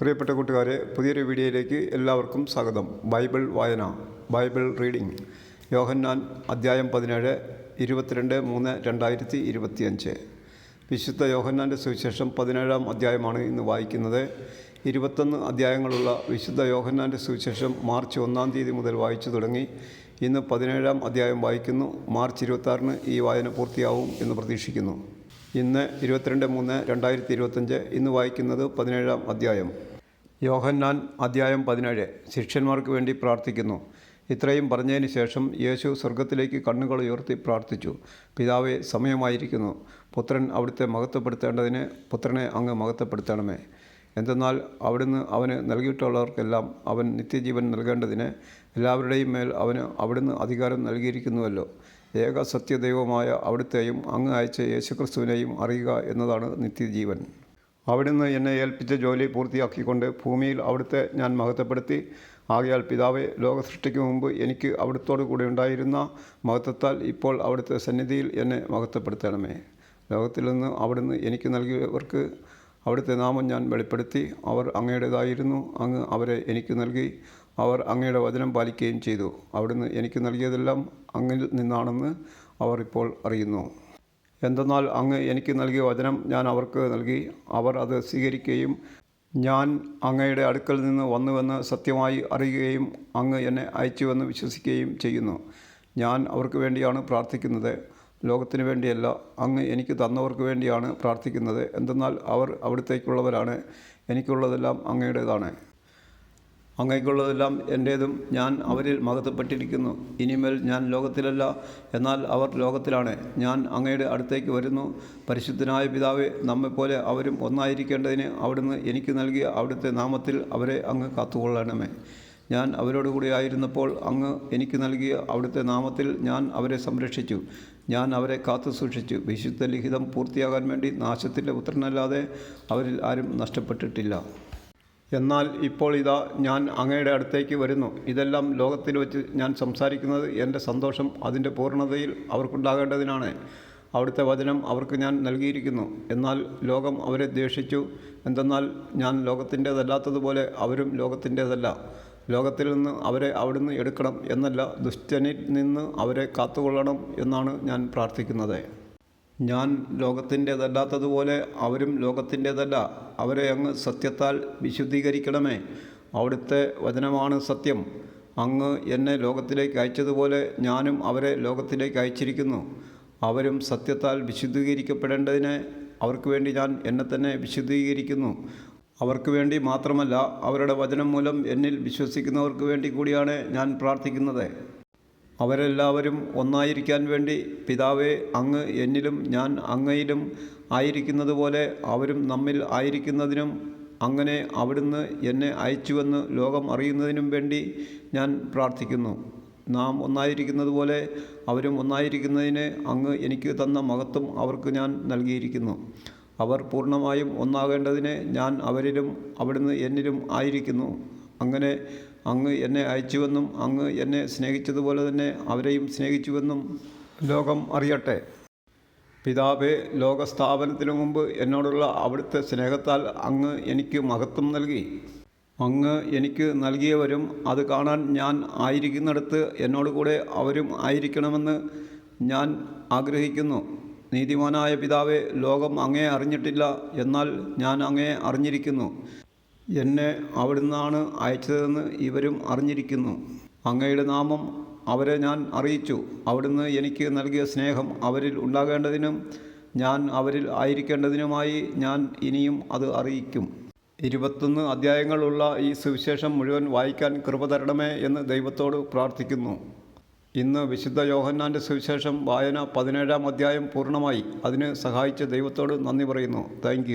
പ്രിയപ്പെട്ട കൂട്ടുകാരെ പുതിയൊരു വീഡിയോയിലേക്ക് എല്ലാവർക്കും സ്വാഗതം. ബൈബിൾ വായന ബൈബിൾ റീഡിംഗ്. യോഹന്നാൻ അധ്യായം പതിനേഴ് ഇരുപത്തിരണ്ട് മൂന്ന് രണ്ടായിരത്തി ഇരുപത്തിയഞ്ച്. വിശുദ്ധ യോഹന്നാന്റെ സുവിശേഷം പതിനേഴാം അധ്യായമാണ് ഇന്ന് വായിക്കുന്നത്. ഇരുപത്തൊന്ന് അധ്യായങ്ങളുള്ള വിശുദ്ധ യോഹന്നാന്റെ സുവിശേഷം മാർച്ച് ഒന്നാം തീയതി മുതൽ വായിച്ചു തുടങ്ങി. ഇന്ന് പതിനേഴാം അധ്യായം വായിക്കുന്നു. മാർച്ച് ഇരുപത്താറിന് ഈ വായന പൂർത്തിയാവും എന്ന് പ്രതീക്ഷിക്കുന്നു. ഇന്ന് ഇരുപത്തിരണ്ട് മൂന്ന് രണ്ടായിരത്തി ഇരുപത്തഞ്ച് ഇന്ന് വായിക്കുന്നത് പതിനേഴാം അധ്യായം. യോഹന്നാൻ അധ്യായം പതിനേഴ്. ശിഷ്യന്മാർക്ക് വേണ്ടി പ്രാർത്ഥിക്കുന്നു. ഇത്രയും പറഞ്ഞതിന് ശേഷം യേശു സ്വർഗത്തിലേക്ക് കണ്ണുകൾ ഉയർത്തി പ്രാർത്ഥിച്ചു. പിതാവെ സമയമായിരിക്കുന്നു. പുത്രൻ അവിടുത്തെ മഹത്വപ്പെടുത്തേണ്ടതിന് പുത്രനെ അങ്ങ് മഹത്വപ്പെടുത്തണമേ. എന്തെന്നാൽ അവിടുന്ന് അവന് നൽകിയിട്ടുള്ളവർക്കെല്ലാം അവൻ നിത്യജീവൻ നൽകേണ്ടതിന് എല്ലാവരുടെയും മേൽ അവന് അവിടുന്ന് അധികാരം നൽകിയിരിക്കുന്നുവല്ലോ. ഏക സത്യദൈവമായ അവിടുത്തെയും അങ്ങ് അയച്ച യേശുക്രിസ്തുവിനെയും അറിയുക എന്നതാണ് നിത്യജീവൻ. അവിടുന്ന് എന്നെ ഏൽപ്പിച്ച ജോലി പൂർത്തിയാക്കിക്കൊണ്ട് ഭൂമിയിൽ അവിടുത്തെ ഞാൻ മഹത്വപ്പെടുത്തി. ആകയാൽ പിതാവെ ലോകസൃഷ്ടിക്ക് മുമ്പ് എനിക്ക് അവിടുത്തോടു കൂടെ ഉണ്ടായിരുന്ന മഹത്വത്താൽ ഇപ്പോൾ അവിടുത്തെ സന്നിധിയിൽ എന്നെ മഹത്വപ്പെടുത്തണമേ. ലോകത്തിൽ നിന്ന് അവിടുന്ന് എനിക്ക് നൽകിയവർക്ക് അവിടുത്തെ നാമം ഞാൻ വെളിപ്പെടുത്തി. അവർ അങ്ങയുടേതായിരുന്നു. അങ്ങ് അവരെ എനിക്ക് നൽകി. അവർ അങ്ങയുടെ വചനം പാലിക്കുകയും ചെയ്തു. അവിടുന്ന് എനിക്ക് നൽകിയതെല്ലാം അങ്ങിൽ നിന്നാണെന്ന് അവർ ഇപ്പോൾ അറിയുന്നു. എന്തെന്നാൽ അങ്ങ് എനിക്ക് നൽകിയ വചനം ഞാൻ അവർക്ക് നൽകി. അവർ അത് സ്വീകരിക്കുകയും ഞാൻ അങ്ങയുടെ അടുക്കൽ നിന്ന് വന്നുവെന്ന് സത്യമായി അറിയുകയും അങ്ങ് എന്നെ അയച്ചുവെന്ന് വിശ്വസിക്കുകയും ചെയ്യുന്നു. ഞാൻ അവർക്ക് വേണ്ടിയാണ് പ്രാർത്ഥിക്കുന്നത്. ലോകത്തിന് വേണ്ടിയല്ല അങ്ങ് എനിക്ക് തന്നവർക്ക് വേണ്ടിയാണ് പ്രാർത്ഥിക്കുന്നത്. എന്തെന്നാൽ അവർ അവിടത്തേക്കുള്ളവരാണ്. എനിക്കുള്ളതെല്ലാം അങ്ങയുടേതാണ്. അങ്ങയ്ക്കുള്ളതെല്ലാം എന്റേതും ഞാൻ അവരിൽ മഹത്വപ്പെട്ടിരിക്കുന്നു. ഇനിമേൽ ഞാൻ ലോകത്തിലല്ല എന്നാൽ അവർ ലോകത്തിലാണ്. ഞാൻ അങ്ങയുടെ അടുത്തേക്ക് വരുന്നു. പരിശുദ്ധനായ പിതാവെ നമ്മെപ്പോലെ അവരും ഒന്നായിരിക്കേണ്ടതിന് അവിടുന്ന് എനിക്ക് നൽകിയ അവിടുത്തെ നാമത്തിൽ അവരെ അങ്ങ് കാത്തുകൊള്ളണമേ. ഞാൻ അവരോടുകൂടി ആയിരുന്നപ്പോൾ അങ്ങ് എനിക്ക് നൽകിയ അവിടുത്തെ നാമത്തിൽ ഞാൻ അവരെ സംരക്ഷിച്ചു. ഞാൻ അവരെ കാത്തു സൂക്ഷിച്ചു. വിശുദ്ധ ലിഖിതം പൂർത്തിയാകാൻ വേണ്ടി നാശത്തിന്റെ പുത്രനല്ലാതെ അവരിൽ ആരും നഷ്ടപ്പെട്ടിട്ടില്ല. എന്നാൽ ഇപ്പോൾ ഇതാ ഞാൻ അങ്ങയുടെ അടുത്തേക്ക് വരുന്നു. ഇതെല്ലാം ലോകത്തിൽ വെച്ച് ഞാൻ സംസാരിക്കുന്നത് എന്റെ സന്തോഷം അതിന്റെ പൂർണതയിൽ അവർക്കുണ്ടാകേണ്ടതിനാണ്. അവിടുത്തെ വചനം അവർക്ക് ഞാൻ നൽകിയിരിക്കുന്നു. എന്നാൽ ലോകം അവരെ ദ്വേഷിച്ചു. എന്തെന്നാൽ ഞാൻ ലോകത്തിന്റേതല്ലാത്തതുപോലെ അവരും ലോകത്തിന്റേതല്ല. ലോകത്തിൽ നിന്ന് അവരെ അവിടുന്ന് എടുക്കണം എന്നല്ല ദുഷ്ടനിൽ നിന്ന് അവരെ കാത്തുകൊള്ളണം എന്നാണ് ഞാൻ പ്രാർത്ഥിക്കുന്നത്. ഞാൻ ലോകത്തിന്റേതല്ലാത്തതുപോലെ അവരും ലോകത്തിന്റേതല്ല. അവരെ അങ്ങ് സത്യത്താൽ വിശുദ്ധീകരിക്കണമേ. അവിടുത്തെ വചനമാണ് സത്യം. അങ്ങ് എന്നെ ലോകത്തിലേക്ക് അയച്ചതുപോലെ ഞാനും അവരെ ലോകത്തിലേക്ക് അയച്ചിരിക്കുന്നു. അവരും സത്യത്താൽ വിശുദ്ധീകരിക്കപ്പെടേണ്ടതിന് അവർക്ക് വേണ്ടി ഞാൻ എന്നെ തന്നെ വിശുദ്ധീകരിക്കുന്നു. അവർക്ക് വേണ്ടി മാത്രമല്ല അവരുടെ വചനം മൂലം എന്നിൽ വിശ്വസിക്കുന്നവർക്ക് വേണ്ടി കൂടിയാണ് ഞാൻ പ്രാർത്ഥിക്കുന്നത്. അവരെല്ലാവരും ഒന്നായിരിക്കാൻ വേണ്ടി പിതാവെ അങ്ങ് എന്നിലും ഞാൻ അങ്ങയിലും ആയിരിക്കുന്നത് പോലെ അവരും നമ്മിൽ ആയിരിക്കുന്നതിനും അങ്ങനെ അവിടുന്ന് എന്നെ അയച്ചുവെന്ന് ലോകം അറിയുന്നതിനും വേണ്ടി ഞാൻ പ്രാർത്ഥിക്കുന്നു. നാം ഒന്നായിരിക്കുന്നത് പോലെ അവരും ഒന്നായിരിക്കുന്നതിന് അങ്ങ് എനിക്ക് തന്ന മഹത്വം അവർക്ക് ഞാൻ നൽകിയിരിക്കുന്നു. അവർ പൂർണമായും ഒന്നാകേണ്ടതിന് ഞാൻ അവരിലും അവിടുന്ന് എന്നിലും ആയിരിക്കുന്നു. അങ്ങനെ അങ്ങ് എന്നെ അയച്ചുവെന്നും അങ്ങ് എന്നെ സ്നേഹിച്ചതുപോലെ തന്നെ അവരെയും സ്നേഹിച്ചുവെന്നും ലോകം അറിയട്ടെ. പിതാവേ ലോകസ്ഥാപനത്തിനു മുമ്പ് എന്നോടുള്ള അവിടുത്തെ സ്നേഹത്താൽ അങ്ങ് എനിക്ക് മഹത്വം നൽകി. അങ്ങ് എനിക്ക് നൽകിയവരും അത് കാണാൻ ഞാൻ ആയിരിക്കുന്നിടത്ത് എന്നോട് കൂടെ അവരും ആയിരിക്കണമെന്ന് ഞാൻ ആഗ്രഹിക്കുന്നു. നീതിമാനായ പിതാവെ ലോകം അങ്ങേ അറിഞ്ഞിട്ടില്ല എന്നാൽ ഞാൻ അങ്ങേ അറിഞ്ഞിരിക്കുന്നു. എന്നെ അവിടുന്നാണ് അയച്ചതെന്ന് ഇവരും അറിഞ്ഞിരിക്കുന്നു. അങ്ങയുടെ നാമം അവരെ ഞാൻ അറിയിച്ചു. അവിടുന്ന് എനിക്ക് നൽകിയ സ്നേഹം അവരിൽ ഉണ്ടാകേണ്ടതിനും ഞാൻ അവരിൽ ആയിരിക്കേണ്ടതിനുമായി ഞാൻ ഇനിയും അത് അറിയിക്കും. ഇരുപത്തൊന്ന് അധ്യായങ്ങളുള്ള ഈ സുവിശേഷം മുഴുവൻ വായിക്കാൻ കൃപ തരണമേ എന്ന് ദൈവത്തോട് പ്രാർത്ഥിക്കുന്നു. ഇന്ന് വിശുദ്ധ യോഹന്നാന്റെ സുവിശേഷം വായന പതിനേഴാം അധ്യായം പൂർണമായി. അതിന് സഹായിച്ച ദൈവത്തോട് നന്ദി പറയുന്നു. താങ്ക്